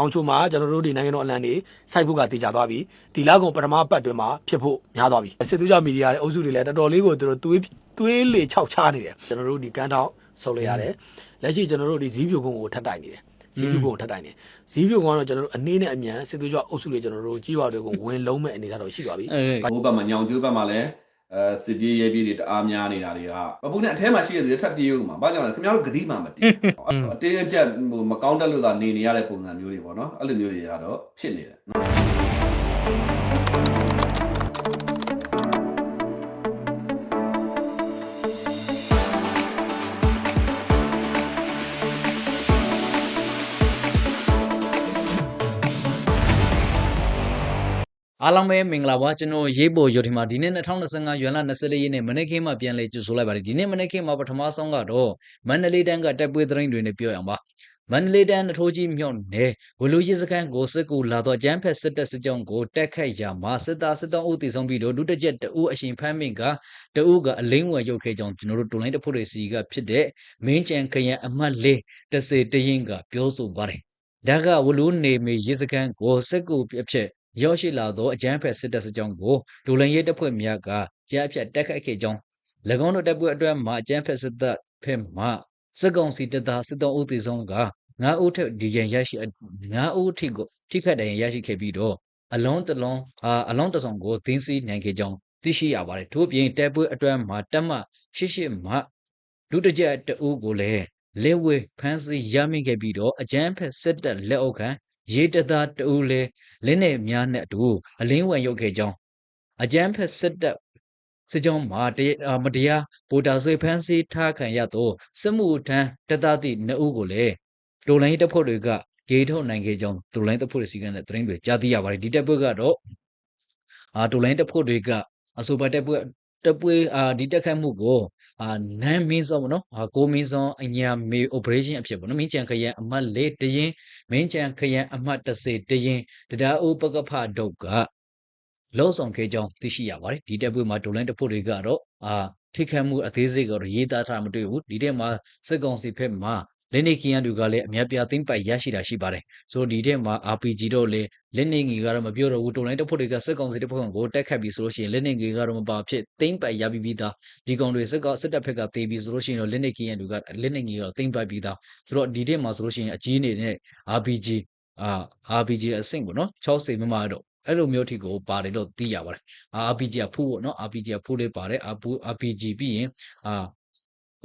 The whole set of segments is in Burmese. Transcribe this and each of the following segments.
အောင်ချိုမှာကျွန်တော်တို့ဒီနိုင်ငံတော်အလံတွေစိုက်ဖို့ကတည်ကြသွားပြီဒီလောက်ကုန်ပထမပတ်တွင်မှာဖြစ်ဖို့များသွားပြီစစ်သွေးကြမီဒီယာရဲ့အုပ်စုတွေလည်းတော်တော်လေးကိုသူတို့သွေးသွေးလေခြောက်ချနေတယ်ကျွန်တော်တို့ဒီကန်းတောက်ဆုပ်လိုက်ရတယ်လက်ရှိကျွန်တော်တို့ဒီဇီးပြိုကုန်းကိုထပ်တိုင်နေတယ်ဇီးပြိုကုန်းကိုထပ်တိုင်နေဇီးပြိုကုန်းကတော့ကျွန်တော်တို့အနည်းနဲ့အမြန်စစ်သွေးကြအုပ်စုတွေကျွန်တော်တို့ကြီးပါတွေကိုဝင်လုံးမဲ့အနေအထားတော့ရှိသွားပြီအဲဟိုဘက်မှာညောင်ကျိုးဘက်မှာလည်း အဲစစ်ပြေးရဲပြေးတွေတအားများနေတာတွေကပပူနဲ့အထဲမှာရှိတဲ့သူတွေထပ်ပြေးဦးမှာဘာကြောင့်လဲခင်ဗျားတို့ဂတိမှမတည်အတင်းအကျပ်ဟိုမကောင်းတတ်လို့သာနေနေရတဲ့ပုံစံမျိုးတွေပေါ့နော်အဲ့လိုမျိုးတွေကတော့ဖြစ်နေတယ်နော် အားလုံးပဲမင်္ဂလာပါကျွန်တော်ရေးပေါ်ရုပ်ဒီမှာဒီနေ့2025ရွန်လ24ရက်နေ့မနေ့ကမှပြန်လေကြိုဆိုလိုက်ပါတယ်ဒီနေ့မနေ့ကမှပထမဆုံးကတော့မန္တလေးတန်းကတက်ပွဲသတင်းတွေနဲ့ပြောရအောင်ပါမန္တလေးတန်းနထိုးကြီးမြောက်နယ်ဝလူရစ်စခန်းကိုစစ်ကူလာတော့ကျန်းဖက်စစ်တပ်စစ်ကြောင်းကိုတက်ခတ်ရာမှာစစ်သားစစ်တောင်းဦးတည်ဆုံးပြီးတော့ဒုတစ်ချက်တဦးအရှင်ဖမ်းမင်ကတဦးကအလိမ့်ဝယ်ရုပ်ခဲ့ကြောင်းကျွန်တော်တို့တွန်လိုင်းတဖို့တွေစီကဖြစ်တဲ့မင်းကြံခရံအမှတ်လေးတစေတရင်ကပြောဆိုပါတယ်ဒါကဝလူနေမီရစ်စခန်းကိုစစ်ကူအဖြစ် ရောက်ရှိလာသောအကြမ်းဖက်စစ်တပ်စစ်ကြောင်းကိုဒိုလန်ရဲတပ်ဖွဲ့များကကြားဖြတ်တက်ခတ်ခဲ့ကြောင်း၎င်းတို့တပ်ဖွဲ့အတွက်မှအကြမ်းဖက်စစ်တပ်ဖက်မှစစ်ကောင်စီတပ်သားစစ်တောင်းဦးတည်ဆုံးကငါးဦးထက်ဒီရန်ရရှိငါးဦးထိကိုထိခတ်တိုင်ရရှိခဲ့ပြီးတော့အလုံးတလုံးအာအလုံးတဆောင်ကိုသင်းစီနိုင်ခဲ့ကြောင်းသိရှိရပါတယ်ထို့ပြင်တပ်ဖွဲ့အတွက်မှတပ်မရှစ်ရှစ်မှလူတစ်ကြက်တအူးကိုလည်းလက်ဝဲဖမ်းဆီးရမိခဲ့ပြီးတော့အကြမ်းဖက်စစ်တပ်လက်အောက်ခံ ရေတသားတအူးလည်းလက်နဲ့များနဲ့အတူအလင်းဝင်ရုပ်ခဲ့ကြောင်းအကြမ်းဖက်စစ်တပ်စစ်ကြောင်းမှာတရားမတရားဗိုလ်တာဆွေဖမ်းဆီးထားခံရသောစစ်မှုထမ်းတပ်သားသည့်နှစ်ဦးကိုလည်းဒိုလိုင်းတပ်ဖွဲ့တွေကဂေထုတ်နိုင်ခဲ့ကြောင်းဒိုလိုင်းတပ်ဖွဲ့တွေစီကံတဲ့သတင်းတွေကြားသိရပါတယ်ဒီတပ်ဖွဲ့ကတော့အာဒိုလိုင်းတပ်ဖွဲ့တွေကအဆိုပါတပ်ဖွဲ့ တပ်ဖွဲ့အာဒီတက်ခတ်မှုကိုအာနန်းမင်းစောပေါ့နော်အာကိုမင်းစောအညာမေ operation အဖြစ်ပေါ့နော်မင်းကြံခရံအမှတ်၄တရင်မင်းကြံခရံအမှတ်30တရင်တရားအိုးပကဖဒုတ်ကလောဆောင်ခဲ့ကြောင်းသိရှိရပါတယ်ဒီတပ်ဖွဲ့မှာဒိုလိုင်းတပ်ဖွဲ့တွေကတော့အာထိခတ်မှုအသေးစိတ်ကတော့ရေးသားထားမတွေ့ဘူးဒီထဲမှာစစ်ကောင်စီဘက်မှာ လက်နေကီယန်တွေကလည်းအများပြားသိမ့်ပိုက်ရရှိတာရှိပါတယ်ဆိုတော့ဒီထဲမှာ RPG တော့လေလက်နေငီကတော့မပြောတော့ဘူးဒိုလိုင်းတပ်ဖွဲ့တွေကစစ်ကောင်စီတပ်ဖွဲ့ကိုတက်ခတ်ပြီးဆိုလို့ရှိရင်လက်နေငီကတော့မပါဖြစ်သိမ့်ပိုက်ရပြီးပြီးသားဒီကောင်တွေစစ်ကောင်စစ်တပ်ဘက်ကတေးပြီးဆိုလို့ရှိရင်တော့လက်နေကီယန်တွေကလက်နေငီကတော့သိမ့်ပိုက်ပြီးသားဆိုတော့ဒီထဲမှာဆိုလို့ရှိရင်အကြီးနေတဲ့ RPG အာ RPG အဆင့်ပေါ့နော်60မမတော့အဲ့လိုမျိုးထိကိုပါတယ်လို့သိရပါတယ်အာ RPG ကဖူးပေါ့နော် RPG ကဖူးလေးပါတယ်အပူ RPG ပြီးရင်အာ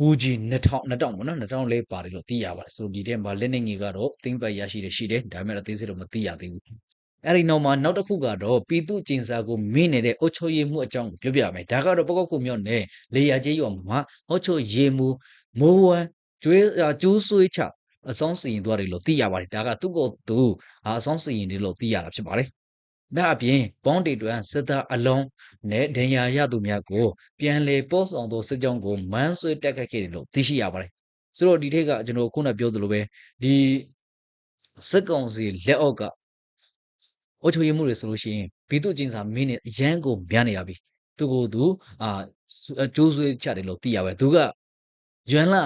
UG 2000 2000ပေါ့နော်2000လေးပါတယ်လို့သိရပါတယ်ဆိုဒီထဲမှာလက်နေငီကတော့သိမ့်ပိုက်ရရှိတယ်ရှိတယ်ဒါပေမဲ့အသေးစိတ်တော့မသိရသေးဘူးအဲ့ဒီနောက်မှာနောက်တစ်ခုကတော့ပြည်သူကျင်စာကိုမင်းနေတဲ့အုတ်ချုပ်ရည်မှုအကြောင်းကိုပြောပြမယ်ဒါကတော့ပကောက်ခုမြော့နဲ့လေယာကျေးရွာမှာအုတ်ချုပ်ရည်မှုမိုးဝမ်းကျွေးကျိုးဆွေးချအဆောင်စီရင်သွားတယ်လို့သိရပါတယ်ဒါကသူ့ကိုသူအဆောင်စီရင်တယ်လို့သိရတာဖြစ်ပါတယ် ဒါအပြင်ဘောင်းတီတွန်စစ်သားအလုံးနဲ့ဒဏ်ရာရသူများကိုပြန်လေပို့ဆောင်သောစစ်ကြောင်းကိုမန်းဆွေတက်ခတ်ခဲ့တယ်လို့သိရှိရပါတယ်ဆိုတော့ဒီထက်ကကျွန်တော်ခုနပြောသလိုပဲဒီစစ်ကောင်စီလက်အောက်ကအုတ်ချုပ်ရမှုတွေဆိုလို့ရှိရင်ဘီတုကျင်းစာမင်းနဲ့အရန်ကိုများနေရပြီသူကိုယ်သူအာကျိုးဆွေးချတယ်လို့သိရပဲသူက ယွမ်လာ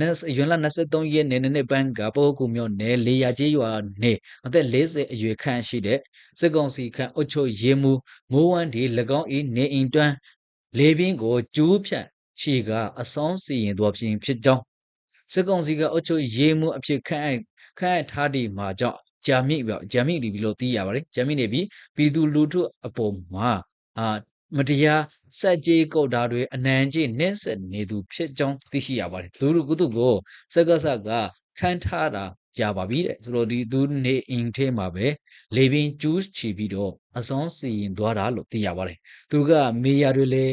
နက်ယွမ်လာ23ရက်နေနေပန်းကပိုကူမျိုးနယ်လေယာကျေးရွာနေအသက်40အရွယ်ခန့်ရှိတဲ့စစ်ကောင်စီခန့်အုတ်ချုပ်ရမှုမိုးဝမ်းဒီ၎င်းဤနေအိမ်တွန်းလေပြင်းကိုကျူးဖြန့်ခြေကအဆောင်စီရင်တော်ပြင်ဖြစ်ကြောင်းစစ်ကောင်စီကအုတ်ချုပ်ရေမှုအဖြစ်ခန့်အပ်ခန့်အပ်ထားဒီမှာကြောင့်ဂျာမိပြဂျာမိနေပြီလို့သိရပါတယ်ဂျာမိနေပြီပြည်သူလူထုအပေါ်မှာအာ မတရားစက်ကြေးကုတ်ဓာတွေအနံကြေးနှင်းဆက်နေသူဖြစ်ကြောင်းသိရှိရပါတယ်လူလူကုသကိုစက်ကစကခန်းထားတာကြာပါပြီတဲ့ဆိုတော့ဒီသူနေအင်ထဲမှာပဲလေပင်ကျူးချီပြီးတော့အစောင်းစီရင်သွားတာလို့သိရပါတယ်သူကမေယာတွေလေ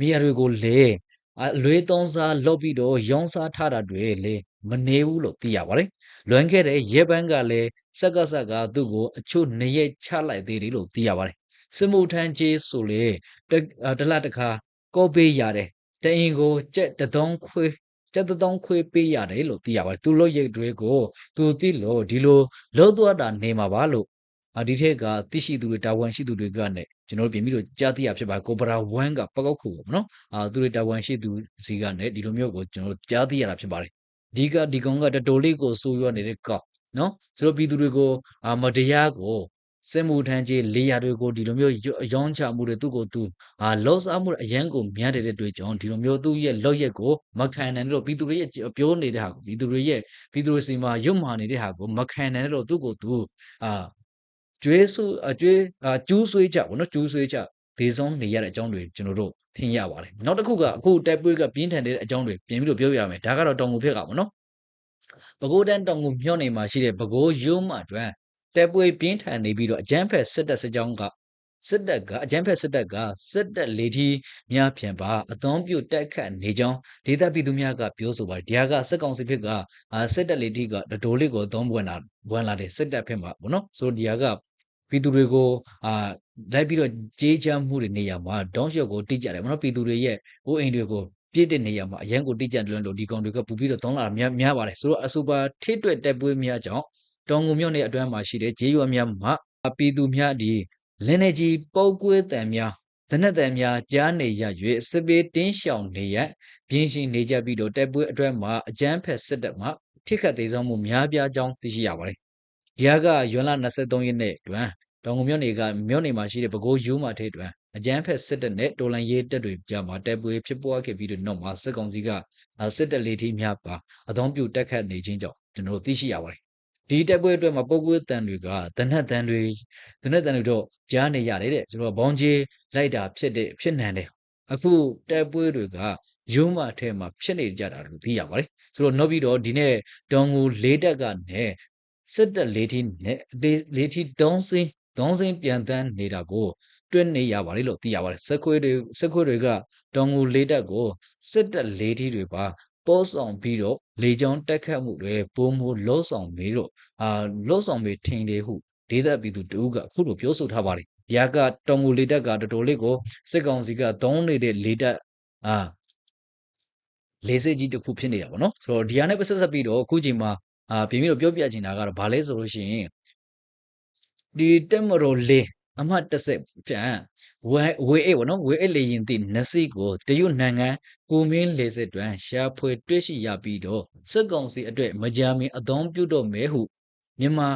မေယာတွေကိုလေအလွေသုံးစားလောက်ပြီးတော့ရောင်းစားထားတာတွေလေမနေဘူးလို့သိရပါတယ်လွန်ခဲ့တဲ့ရဲပန်းကလည်းစက်ကစကသူ့ကိုအချို့နေရက်ချလိုက်သေးတယ်လို့သိရပါတယ် စစ်မှုထမ်းကြီးဆိုလေတလတခါကောပေးရတယ်တအင်ကိုကြက်တသောင်းခွေးကြက်တသောင်းခွေးပေးရတယ်လို့သိရပါတယ်သူလို့ရိတ်တွေကိုသူသိလို့ဒီလိုလုံးသွားတာနေမှာပါလို့အဒီထက်ကသိရှိသူတွေတာဝန်ရှိသူတွေကနဲ့ကျွန်တော်ပြင်ပြီးတော့ကြားသိရဖြစ်ပါကိုဘရာ1ကပကောက်ခုပေါ့နော်အာသူတွေတာဝန်ရှိသူစီကနဲ့ဒီလိုမျိုးကိုကျွန်တော်ကြားသိရတာဖြစ်ပါတယ်ဒီကဒီကောင်ကတတော်လေးကိုစိုးရွားနေတဲ့ကောက်နော်ဆိုတော့ပြည်သူတွေကိုအာမတရားကို စစ်မှုထမ်းကြီးလေယာတွေကိုဒီလိုမျိုးရောရောင်းချမှုတွေသူ့ကိုသူအာလောစားမှုတွေအရန်ကိုများတဲ့တဲ့တွေ့ကြောင်းဒီလိုမျိုးသူ့ရဲ့လောက်ရက်ကိုမခံနိုင်တော့ပြည်သူတွေရဲ့ပြောနေတဲ့ဟာကိုပြည်သူတွေရဲ့ပြည်သူတွေစီမှာရုပ်မာနေတဲ့ဟာကိုမခံနိုင်တော့သူ့ကိုသူအာကျွေးဆူအကျွေးအာကျူးဆွေးကြပေါ့နော်ကျူးဆွေးကြဒေဆုံးနေရတဲ့အကြောင်းတွေကျွန်တော်တို့ထင်ရပါတယ်နောက်တစ်ခုကအခုတက်ပွေးကပြင်းထန်တဲ့အကြောင်းတွေပြင်ပြီးတော့ပြောပြရမယ်ဒါကတော့တောင်ငူဖြစ်ကပေါ့နော်ပဲခူးတန်းတောင်ငူမြို့နယ်မှာရှိတဲ့ပဲခူးရုံးမအတွန်း တဲပွေပြင်းထန်နေပြီးတော့အကြမ်းဖက်စစ်တပ်စစ်ကြောင်းကစစ်တပ်ကအကြမ်းဖက်စစ်တပ်ကစစ်တပ်လေထီးများဖြန်ပါအသွမ်းပြုတ်တက်ခတ်နေကြောင်းဒေသပြည်သူများကပြောဆိုပါတယ်ဒီဟာကစစ်ကောင်စီဖြစ်ကအာစစ်တပ်လေထီးကဒတိုးလေးကိုသုံးပွင့်လာဝန်လာတဲ့စစ်တပ်ဖြစ်မှာပေါ့နော်ဆိုဒီဟာကပြည်သူတွေကိုအာလိုက်ပြီးတော့ကြေးချမ်းမှုတွေနေရာမှာဒေါင်းရှော့ကိုတိကျတယ်ပေါ့နော်ပြည်သူတွေရဲ့ဟိုအိမ်တွေကိုပြည့်တဲ့နေရာမှာအရန်ကိုတိကျလွန်းလို့ဒီကောင်တွေကပူပြီးတော့တောင်းလာတာများများပါတယ်ဆိုတော့အစူပါထိတွက်တက်ပွေးများကြောင့် တောင်ငုံမြို့နယ်အတွင်းမှာရှိတဲ့ဂျေးရွာများမှာပြည်သူများဒီလင်းနေကြီးပုတ်ကွေးတံများတနက်တံများကြားနေရ၍စစ်ပေးတင်းရှောင်နေရပြင်းရှင်နေကြပြီးတော့တက်ပွေးအတွင်းမှာအကြမ်းဖက်စစ်တပ်မှထိခတ်သေးဆုံးမှုများပြားကြောင်းသိရှိရပါတယ်ဒီဟာကရွန်လ23ရက်နေ့တွင်တောင်ငုံမြို့နယ်ကမြို့နယ်မှာရှိတဲ့ပဲခူးယူမာထေတွင်အကြမ်းဖက်စစ်တပ်နဲ့တော်လန်ရေးတပ်တွေကြားမှာတပ်ပွေဖြစ်ပွားခဲ့ပြီးတဲ့နောက်မှာစစ်ကောင်စီကအာစစ်တပ်လေထီးများပါအသောပြုတက်ခတ်နေခြင်းကြောင့်ကျွန်တော်တို့သိရှိရပါတယ် ဒီတပ်ပွဲအတွက်မှာပုဂ္ဂိုလ်တန်တွေကတနက်တန်တွေတနက်တန်တွေတော့ကြားနေရတယ်တဲ့ကျွန်တော်ဘောင်းကြီးလိုက်တာဖြစ်တဲ့ဖြစ်နိုင်တယ်အခုတပ်ပွဲတွေကရုံးမထဲမှာဖြစ်နေကြတာလို့သိရပါတယ်ဆိုတော့နောက်ပြီးတော့ဒီနေ့တောင်ငူလေးတက်ကနဲ့စစ်တပ်လေထီးနဲ့လေထီးတုံးစင်းတုံးစင်းပြန်တန်းနေတာကိုတွင်းနေရပါတယ်လို့သိရပါတယ်စက်ခွေးတွေစက်ခွေးတွေကတောင်ငူလေးတက်ကိုစစ်တပ်လေးထီးတွေပါ ပေါ်ဆောင်ပြီးတော့လေကြောင်းတက်ခတ်မှုတွေပုံမလောဆောင်မေးတော့အာလောဆောင်မေးထင်တယ်ဟုဒေသပြည်သူတူကအခုလိုပြောဆိုထားပါတယ်။ရာကတောင်ငူလေးတက်ကတော်တော်လေးကိုစစ်ကောင်စီကသုံးနေတဲ့လေးတက်အာလေးစစ်ကြီးတစ်ခုဖြစ်နေတာပေါ့နော်။ဆိုတော့ဒီဟာနဲ့ပတ်သက်ဆက်ပြီးတော့အခုချိန်မှာအာပြင်ပြီးတော့ပြောပြချင်တာကတော့ဘာလဲဆိုလို့ရှိရင်ဒီတက်မတော်လေး အမှတ်30ပြန်ဝဲဝဲအေးဗောနော်ဝဲအေးလေရင်တိနစီကိုတရုတ်နိုင်ငံကိုမင်းလေစစ်တွင်ရှားဖွေတွေ့ရှိရပြီးတော့စစ်ကောင်စီအတွက်မကြာမီအသောပြုတော့မဲဟုမြန်မာ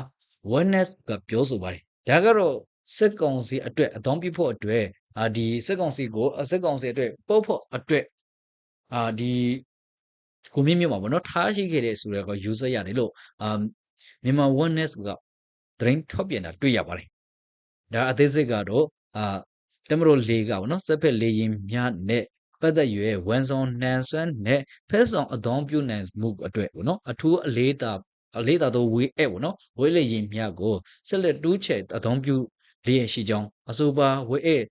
wellness ကပြောဆိုပါတယ်ဒါကတော့စစ်ကောင်စီအတွက်အသောပြုဖို့အတွက်အာဒီစစ်ကောင်စီကိုစစ်ကောင်စီအတွက်ပုတ်ဖို့အတွက်အာဒီကိုမင်းမြို့မှာဗောနော်ထားရှိခဲ့တဲ့ဆိုတော့ user ရတယ်လို့အာမြန်မာ wellness ကသတင်းထုတ်ပြန်တာတွေ့ရပါတယ် ဒါအသေးစိတ်ကတော့အာတမလို့လေကပေါ့နော်စက်ဖက်လေရင်များနဲ့ပတ်သက်ရွယ်ဝန်ဆောင်နှန်ဆွမ်းနဲ့ဖက်ဆောင်အသောင်းပြုနိုင်မှုအတွက်ပေါ့နော်အထူးအလေးသာအလေးသာသောဝေးအဲ့ပေါ့နော်ဝေးလေရင်များကိုဆက်လက်တူးချဲအသောင်းပြုလျက်ရှိကြောင်းအဆိုပါဝေးအဲ့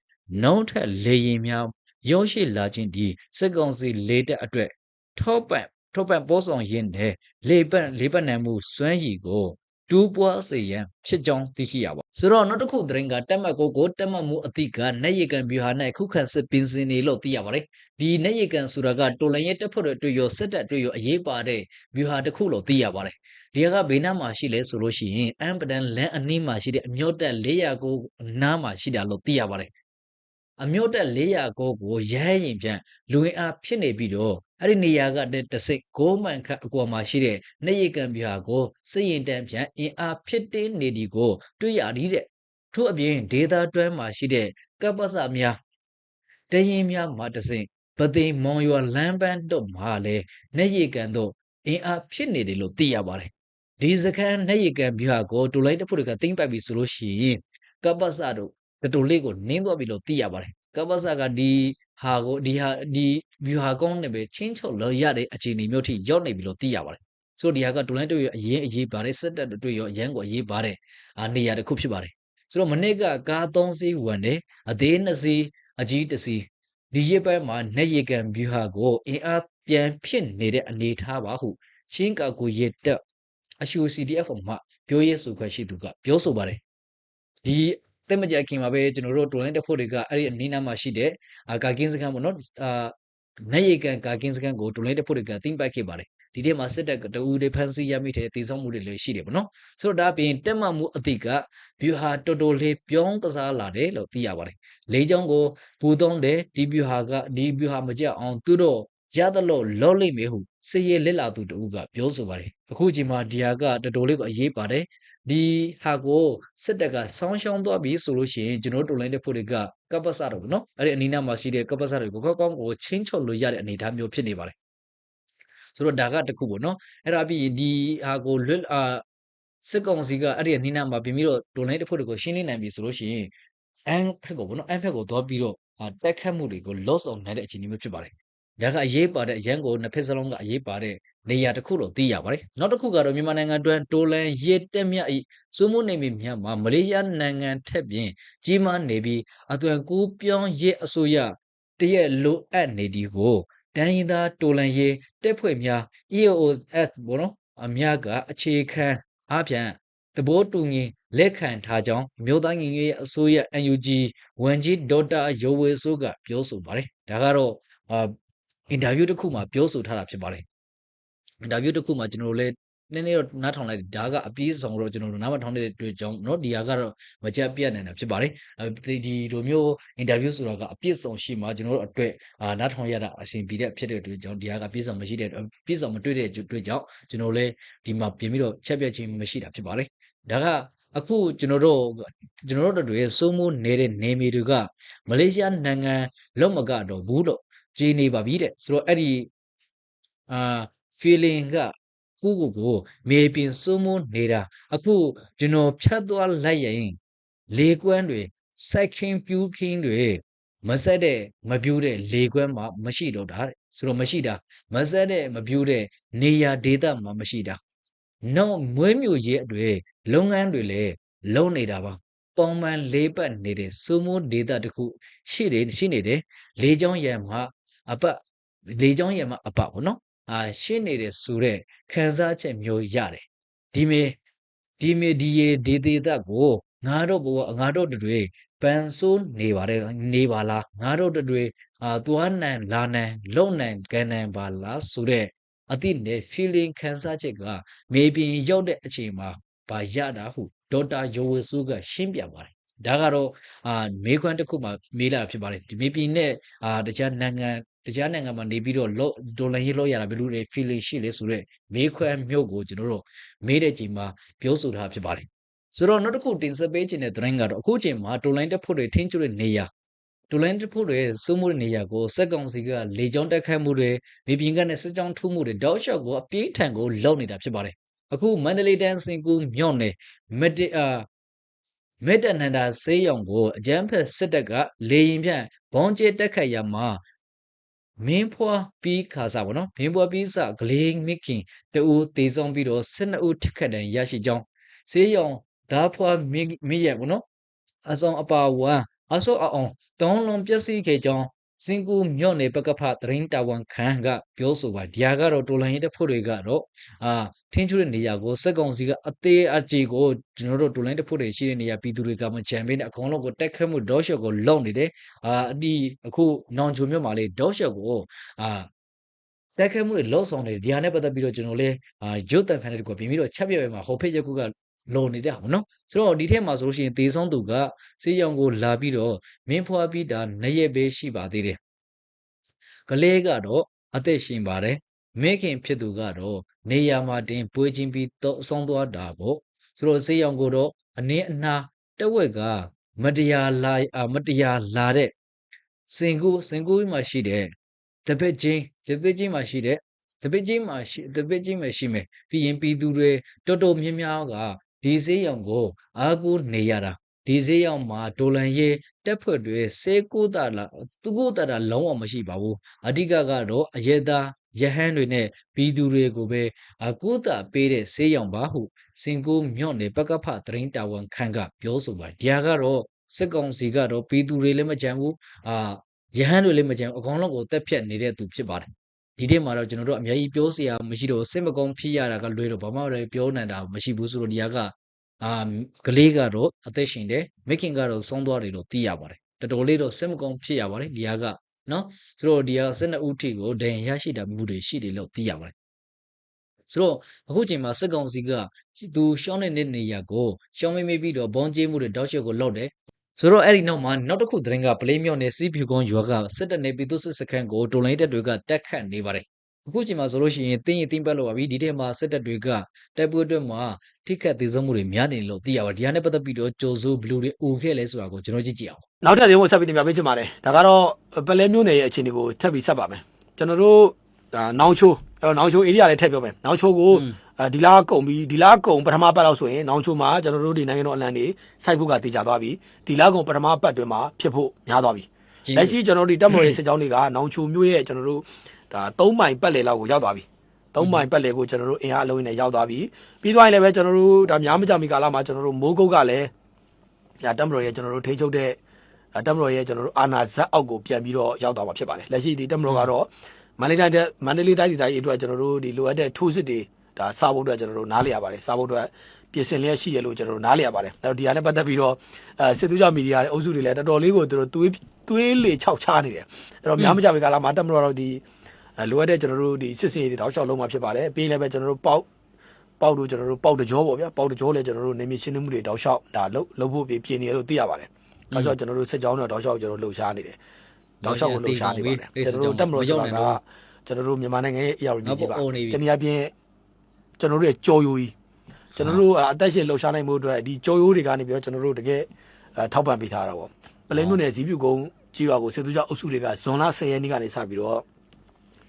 နောက်ထပ်လေရင်များရောရှိလာခြင်းဒီစက်ကောင်စီလေးတက်အတွက်ထောပံ့ထောပံ့ပို့ဆောင်ရင်းနဲ့လေပတ်လေပတ်နိုင်မှုစွမ်းရည်ကို တူးပွားစေရန်ဖြစ်ကြောင်းသိရှိရပါဆိုတော့နောက်တစ်ခုသတင်းကတက်မှတ်ကိုကိုတက်မှတ်မှုအတိကနေရကန်ဗျူဟာနဲ့ခုခံစစ်ပင်စင်နေလို့သိရပါတယ်ဒီနေရကန်ဆိုတာကတော်လန်ရဲ့တက်ဖို့တွေရောစစ်တပ်တွေရောအရေးပါတဲ့ဗျူဟာတစ်ခုလို့သိရပါတယ်ဒီကဘေးနားမှာရှိလဲဆိုလို့ရှိရင်အမ်ပဒန်လန်အနီးမှာရှိတဲ့အမျိုးတက်400ကိုနားမှာရှိတာလို့သိရပါတယ် အမျိုးတက်400ကိုကိုရဲရင်ပြန်လူဝင်အားဖြစ်နေပြီးတော့အဲ့ဒီနေရာကတစိတ်ဂိုးမှန်ခတ်အကွာမှာရှိတဲ့နေရကံပြာကိုစစ်ရင်တန်းပြန်အင်အားဖြစ်တင်းနေဒီကို တွေ့ရသည်တဲ့ထို့အပြင်ဒေတာတွဲမှာရှိတဲ့ကပ္ပစများတရင်များမှာတစိပသိမ်မောင်ရွာလမ်းပန်းတို့မှာလည်းနေရကံတို့အင်အားဖြစ်နေတယ်လို့သိရပါတယ်ဒီစကန်နေရကံပြာကိုတူလိုက်တဲ့ဖို့ကတင်းပတ်ပြီဆိုလို့ရှိရင်ကပ္ပစတို့ တတူလေးကိုနင်းသွားပြီလို့သိရပါတယ်ကပ္ပစကဒီဟာကိုဒီဟာဒီ view ဟာကောင်းနေပဲချင်းချုပ်လို့ရတဲ့အခြေအနေမျိုးထိရောက်နေပြီလို့သိရပါတယ်ဆိုတော့ဒီဟာကဒိုလိုင်းတို့ရအရင်အရေးပါတယ်စက်တက်တို့ရအရန်ကိုအရေးပါတယ်အာနေရာတစ်ခုဖြစ်ပါတယ်ဆိုတော့မနေ့ကကား3စီးဝင်တယ်အသေး2စီးအကြီး1စီးဒီရက်ပိုင်းမှာနေရကန် view ဟာကိုအင်အားပြန်ဖြစ်နေတဲ့အနေထားပါဟုချင်းကာကိုရတက်အရှူ CDF မှာပြောရဲဆိုခွင့်ရှိသူကပြောဆိုပါတယ်ဒီ တက်မကြခင်မှာပဲကျွန်တော်တို့တော်လိုင်းတက်ဖို့တွေကအဲ့ဒီအနီးနားမှာရှိတဲ့အာကာကင်းစခန်းပေါ့နော်အာနေရကန်ကာကင်းစခန်းကိုတော်လိုင်းတက်ဖို့တွေကသိမ့်ပိုက်ခဲ့ပါတယ်ဒီထဲမှာစစ်တပ်တအူတွေဖမ်းဆီးရမိတဲ့တည်ဆောက်မှုတွေလည်းရှိတယ်ပေါ့နော်ဆိုတော့ဒါပြင်တက်မှတ်မှုအတိကဘျူဟာတော်တော်လေးပြောင်းကစားလာတယ်လို့သိရပါတယ်လေးချောင်းကိုဘူသုံးတဲ့ဒီဘျူဟာကဒီဘျူဟာမကြအောင်သူတို့ရသလို့လောလိမ့်မယ်ဟုစစ်ရေးလက်လာသူတူကပြောဆိုပါတယ်အခုချိန်မှာဒီဟာကတော်တော်လေးကိုအရေးပါတယ် ဒီဟာကိုစစ်တပ်ကဆောင်းရှောင်းသွားပြီဆိုလို့ရှိရင်ကျွန်တော်တို့တော်လိုင်းတဲ့ဖို့တွေကကပ္ပစတော့ဗောနော်အဲ့ဒီအနီးနားမှာရှိတဲ့ကပ္ပစတွေကိုကောက်ကောင်းကိုချင်းချုပ်လို့ရတဲ့အနေအထားမျိုးဖြစ်နေပါတယ်ဆိုတော့ဒါကတစ်ခုပေါ့နော်အဲ့ဒါပြီးရင်ဒီဟာကိုလွတ်အာစစ်ကောင်စီကအဲ့ဒီအနီးနားမှာပြင်ပြီးတော့တော်လိုင်းတဲ့ဖို့တွေကိုရှင်းလင်းနိုင်ပြီဆိုလို့ရှိရင်အန်ဖက်ကိုဗောနော်အန်ဖက်ကိုသွားပြီးတော့အာတက်ခတ်မှုတွေကို loss on နိုင်တဲ့အခြေအနေမျိုးဖြစ်ပါတယ် ဒါကအရေးပါတဲ့အရန်ကိုနှစ်ဖက်စလုံးကအရေးပါတဲ့နေရာတစ်ခုလို့သိရပါတယ်။နောက်တစ်ခုကတော့မြန်မာနိုင်ငံအတွင်းတိုလန်ရစ်တက်မြတ်ဤစုမှုနေမီမြတ်မှာမလေးရှားနိုင်ငံထက်ပြင်ကြီးမားနေပြီးအသွင်ကူးပြောင်းရစ်အစိုးရတရက်လိုအပ်နေဒီကိုတန်းရင်သားတိုလန်ရစ်တက်ဖွဲ့များ EOS ဘောနော်အများကအခြေခံအပြန်တဘောတူငင်လက်ခံထားကြောင်းမြို့သားငင်ရဲ့အစိုးရ NUG ဝန်ကြီးဒေါက်တာရိုဝေဆိုးကပြောဆိုပါတယ်။ဒါကတော့ အာအင်တာဗျူးတစ်ခုမှာပြောဆိုထားတာဖြစ်ပါတယ်။အင်တာဗျူးတစ်ခုမှာကျွန်တော်တို့လည်းနည်းနည်းတော့နားထောင်လိုက်ဒါကအပြည့်စုံတော့ကျွန်တော်တို့နားမထောင်တဲ့တွေ့ကြောင်းเนาะဒီဟာကတော့မကြက်ပြတ်နိုင်တာဖြစ်ပါတယ်။အဲဒီဒီလိုမျိုးအင်တာဗျူးဆိုတာကအပြည့်စုံရှိမှကျွန်တော်တို့အတွက်အာနားထောင်ရတာအရှင်ပြီးတဲ့ဖြစ်တဲ့တွေ့ကြောင်းဒီဟာကပြည့်စုံမရှိတဲ့ပြည့်စုံမတွေ့တဲ့တွေ့ကြောင်းကျွန်တော်လည်းဒီမှာပြင်ပြီးတော့ချက်ပြတ်ခြင်းမရှိတာဖြစ်ပါတယ်။ဒါကအခုကျွန်တော်တို့ကျွန်တော်တို့တွေစိုးမိုးနေတဲ့နေမီတွေကမလေးရှားနိုင်ငံလောက်မကတော့ဘူးတော့ ကြည်နေပါပြီတဲ့ဆိုတော့အဲ့ဒီအာ feeling ကကိုကိုကိုမေပြင်စိုးမိုးနေတာအခုကျွန်တော်ဖြတ်သွားလိုက်ရင်လေကွမ်းတွေစိုက်ခင်းပြူးခင်းတွေမဆက်တဲ့မပြူးတဲ့လေကွမ်းမှာမရှိတော့တာတဲ့ဆိုတော့မရှိတာမဆက်တဲ့မပြူးတဲ့နေရာဒေသမှာမရှိတာနောက်မွေးမြူရေးအတွေ့လုပ်ငန်းတွေလည်းလုံးနေတာပါပုံမှန်လေးပတ်နေတဲ့စူးမိုးဒေတာတခုရှိတယ်ရှိနေတယ်လေးချောင်းရံမှာ အပတ်လေးချောင်းရံမှာအပတ်ပေါ့နော်အာရှင်းနေတဲ့ဆိုတဲ့ခံစားချက်မျိုးရတယ်ဒီမေဒီမေဒီရေဒီဒေတာကိုငါတို့ဘဝငါတို့တွေပန်ဆိုးနေပါတယ်နေပါလားငါတို့တွေအာသွားနန်လာနန်လုံနန်ကန်နန်ပါလားဆိုတဲ့အတိနဲ့ feeling ခံစားချက်ကမေပြင်ရောက်တဲ့အချိန်မှာဗာရတာဟုဒေါက်တာယိုဝေဆူကရှင်းပြပါတယ်ဒါကတော့အာမေခွန်းတစ်ခုမှမေးလာဖြစ်ပါတယ်ဒီမေပြင်နဲ့အာတခြားနိုင်ငံ တခြားနိုင်ငံမှာနေပြီးတော့လောဒေါ်လာရေးလောက်ရတာဘယ်လိုလဲ feeling ရှိလဲဆိုတော့မေခွန်းမျိုးကိုကျွန်တော်တို့မေးတဲ့ချိန်မှာပြောဆိုထားဖြစ်ပါတယ်ဆိုတော့နောက်တစ်ခုတင်ဆက်ပေးခြင်းတဲ့သတင်းကတော့အခုချိန်မှာတိုလိုင်းတက်ဖို့တွေထင်းကျွတဲ့နေရာတိုလိုင်းတက်ဖို့တွေစိုးမိုးတဲ့နေရာကိုစက်ကောင်စီကလေကြောင်းတက်ခတ်မှုတွေမြေပြင်ကနေစစ်ကြောင်းထုမှုတွေတောက်လျှောက်ကိုအပြေးထန်ကိုလောက်နေတာဖြစ်ပါတယ်အခုမန္တလေးတန်းစင်ကူမြော့နယ်မက်တအာမေတ္တနန္ဒာဆေးရုံကိုအကြမ်းဖက်စစ်တပ်ကလေရင်ဖြန့်ဘုံကျဲတက်ခတ်ရမှာ မင်းဖွာပြီးခါစားပေါ့နော်မင်းဖွာပြီးစဂလေးမစ်ခင်တူတေဆုံးပြီးတော့12ဦးထိခတ်တန်ရရှိကြောင်းဆေးရုံဒါဖွာမင်းရဲ့ပေါ့နော်အဆောင်အပါဝါအဆောအောင်တောင်းလုံးပျက်စီးခဲ့ကြောင်း စင်ကူမြော့နေပကဖသတင်းတာဝန်ခံကပြောဆိုပါဒီဟာကတော့တိုလန်ရေးတပ်ဖွဲ့တွေကတော့အာထင်းချူတဲ့နေရာကိုစက်ကောင်စီကအသေးအကြေကိုကျွန်တော်တို့တိုလန်တပ်ဖွဲ့တွေရှိတဲ့နေရာပြည်သူတွေကမချန်ပေးနဲ့အကုန်လုံးကိုတက်ခတ်မှုဒေါရှော့ကိုလုံနေတယ်အာအဒီအခုနောင်ချုံမြို့မှာလေဒေါရှော့ကိုအာတက်ခဲမှုတွေလော့ဆောင်နေဒီဟာနဲ့ပတ်သက်ပြီးတော့ကျွန်တော်လည်းအာရုပ်တန်ဖန်တဲ့ကိုပြင်ပြီးတော့ချက်ပြဲမှာဟိုဖိတ်ချက်ကူက လုံနေတာပေါ့နော်ဆိုတော့ဒီထက်မှာဆိုလို့ရှိရင်သေဆုံးသူကစေးရောင်ကိုလာပြီးတော့မင်းဖွာပြီးတာနရက်ပဲရှိပါသေးတယ်ကလေးကတော့အသက်ရှင်ပါတယ်မိခင်ဖြစ်သူကတော့နေရာမှာတင်ပွေးချင်းပြီးတော့ဆုံးသွားတာပေါ့ဆိုတော့စေးရောင်ကိုတော့အနည်းအနာတဝက်ကမတရားလာအမတရားလာတဲ့စင်ကူစင်ကူမှာရှိတဲ့တပည့်ချင်းတပည့်ချင်းမှာရှိတဲ့တပည့်ချင်းမှာရှိတပည့်ချင်းမှာရှိမယ်ပြီးရင်ပြည်သူတွေတော်တော်များများက ဒီဈေးရောင်ကို အာကူနေရတာဒီဈေးရောင်မှာဒေါ်လန်ရေးတက်ဖွဲ့တွေစေကိုတာလာသူကိုတာတာလုံးဝမရှိပါဘူးအဓိကကတော့အယေသားယဟန်တွေနဲ့ပြည်သူတွေကိုပဲအကူတာပေးတဲ့ဈေးရောင်ပါဟုစင်ကိုမြော့နေပကဖသတင်းတာဝန်ခန့်ကပြောဆိုပါတယ်ဒီဟာကတော့စစ်ကောင်စီကတော့ပြည်သူတွေလည်းမကြံဘူးအာယဟန်တွေလည်းမကြံအကောင်လုံးကိုတက်ဖြတ်နေတဲ့သူဖြစ်ပါတယ် ဒီနေ့မှာတော့ကျွန်တော်တို့အများကြီးပြောစရာမရှိတော့စစ်မကုန်းဖြစ်ရတာကလွဲတော့ဘာမှလည်းပြောနိုင်တာမရှိဘူးဆိုတော့ဒီကအာကလေးကတော့အသက်ရှင်တယ်မိခင်ကတော့ဆုံးသွားတယ်လို့သိရပါတယ်တော်တော်လေးတော့စစ်မကုန်းဖြစ်ရပါတယ်ဒီကနော်ဆိုတော့ဒီက12ဦးထိကိုဒဏ်ရရှိတာမှုတွေရှိတယ်လို့သိရပါတယ်ဆိုတော့အခုချိန်မှာစစ်ကောင်စီကသူရှောင်းနေတဲ့နေရာကိုရှောင်းမေးမေးပြီးတော့ဘုံကျေးမှုတွေတောက်ရှော့ကိုလောက်တယ် ဆိုတော့အဲ့ဒီနောက်မှာနောက်တစ်ခုသတင်းကပလေးမြော့နဲ့စီးဖြူကုန်းရွာကစစ်တပ်နေပြည်သူစစ်စခန်းကိုတိုလိုင်းတက်တွေကတက်ခတ်နေပါတယ်အခုချိန်မှာဆိုလို့ရှိရင်တင်းရင်တင်းပတ်လို့ပါပြီဒီထဲမှာစစ်တပ်တွေကတိုက်ပွဲအတွက်မှာထိခတ်သေးဆုံးမှုတွေများနေလို့သိရပါတယ်ဒီဟာနဲ့ပတ်သက်ပြီးတော့ကြိုစိုးဘလူးတွေအိုခဲ့လဲဆိုတာကိုကျွန်တော်ကြည့်ကြည့်အောင်နောက်ထပ်သတင်းကိုဆက်ပြီးတင်ပြပေးချင်ပါတယ်ဒါကတော့ပလဲမျိုးနယ်ရဲ့အခြေအနေကိုထပ်ပြီးဆက်ပါမယ်ကျွန်တော်တို့ဒါနောင်ချိုအဲ့တော့နောင်ချို area လေးထည့်ပြောမယ်နောင်ချိုကို ဒီလားကုံပြီးဒီလားကုံပထမပတ်လောက်ဆိုရင်နောင်ချိုမှာကျွန်တော်တို့ဒီနိုင်ငံတော်အလံတွေစိုက်ဖို့ကတည်ကြသွားပြီဒီလားကုံပထမပတ်တွင်မှာဖြစ်ဖို့များသွားပြီလက်ရှိကျွန်တော်တို့ဒီတက်မတော်ရေးစစ်ကြောင်းတွေကနောင်ချိုမျိုးရဲ့ကျွန်တော်တို့ဒါ3မိုင်ပတ်လည်လောက်ကိုရောက်သွားပြီ3မိုင်ပတ်လည်ကိုကျွန်တော်တို့အင်အားအလုံးနဲ့ရောက်သွားပြီပြီးသွားရင်လည်းပဲကျွန်တော်တို့ဒါများမကြမီကာလမှာကျွန်တော်တို့မိုးကုတ်ကလည်းဒါတက်မတော်ရဲ့ကျွန်တော်တို့ထိချုပ်တဲ့တက်မတော်ရဲ့ကျွန်တော်တို့အာနာဇက်အောက်ကိုပြန်ပြီးတော့ရောက်သွားမှာဖြစ်ပါတယ်လက်ရှိဒီတက်မတော်ကတော့မန္တလေးတိုင်းတဲ့မန္တလေးတိုင်းဒေသကြီးအတွက်ကျွန်တော်တို့ဒီလိုအပ်တဲ့ထိုးစစ်တွေ ဒါစားဖို့အတွက်ကျွန်တော်တို့နားလည်ရပါတယ်စားဖို့အတွက်ပြင်ဆင်လျက်ရှိရလို့ကျွန်တော်တို့နားလည်ရပါတယ်အဲ့တော့ဒီဟာနဲ့ပတ်သက်ပြီးတော့အဲစစ်သူကြောင့်မီဒီယာရဲ့အုပ်စုတွေလည်းတော်တော်လေးကိုသူတို့သွေးသွေးလေခြောက်ချနေတယ်အဲ့တော့များမကြပဲကာလမှာတက်မတော်တော့ဒီလိုအပ်တဲ့ကျွန်တော်တို့ဒီစစ်စင်ရေးတွေတောက်လျှောက်လုံးမှာဖြစ်ပါတယ်ပြီးရင်လည်းပဲကျွန်တော်တို့ပေါက်ပေါက်တို့ကျွန်တော်တို့ပေါက်တကြောပေါ့ဗျာပေါက်တကြောလည်းကျွန်တော်တို့နေမရှင်းမှုတွေတောက်လျှောက်ဒါလှုပ်လှုပ်ဖို့ပြင်နေရလို့သိရပါတယ်တောက်လျှောက်ကျွန်တော်တို့စစ်ကြောင်းတော့တောက်လျှောက်ကျွန်တော်လှုပ်ရှားနေတယ်တောက်လျှောက်ကိုလှုပ်ရှားနေပါတယ်ကျွန်တော်တို့တက်မတော်ဆိုတာကကျွန်တော်တို့မြန်မာနိုင်ငံရဲ့အရာတွေကြီးပါတနည်းအားဖြင့် ကျွန်တော်တို့ရဲ့ကြော်ယိုကြီးကျွန်တော်တို့အသက်ရှင်လှုပ်ရှားနိုင်မှုအတွက်ဒီကြော်ယိုတွေကနေပြီးတော့ကျွန်တော်တို့တကယ်ထောက်ပံ့ပေးထားတာပေါ့ပလဲမြို့နယ်ဇီးပြူကုန်းကြီးရွာကိုစစ်သူကြောင့်အုပ်စုတွေကဇွန်လ10ရက်နေ့ကနေစပြီးတော့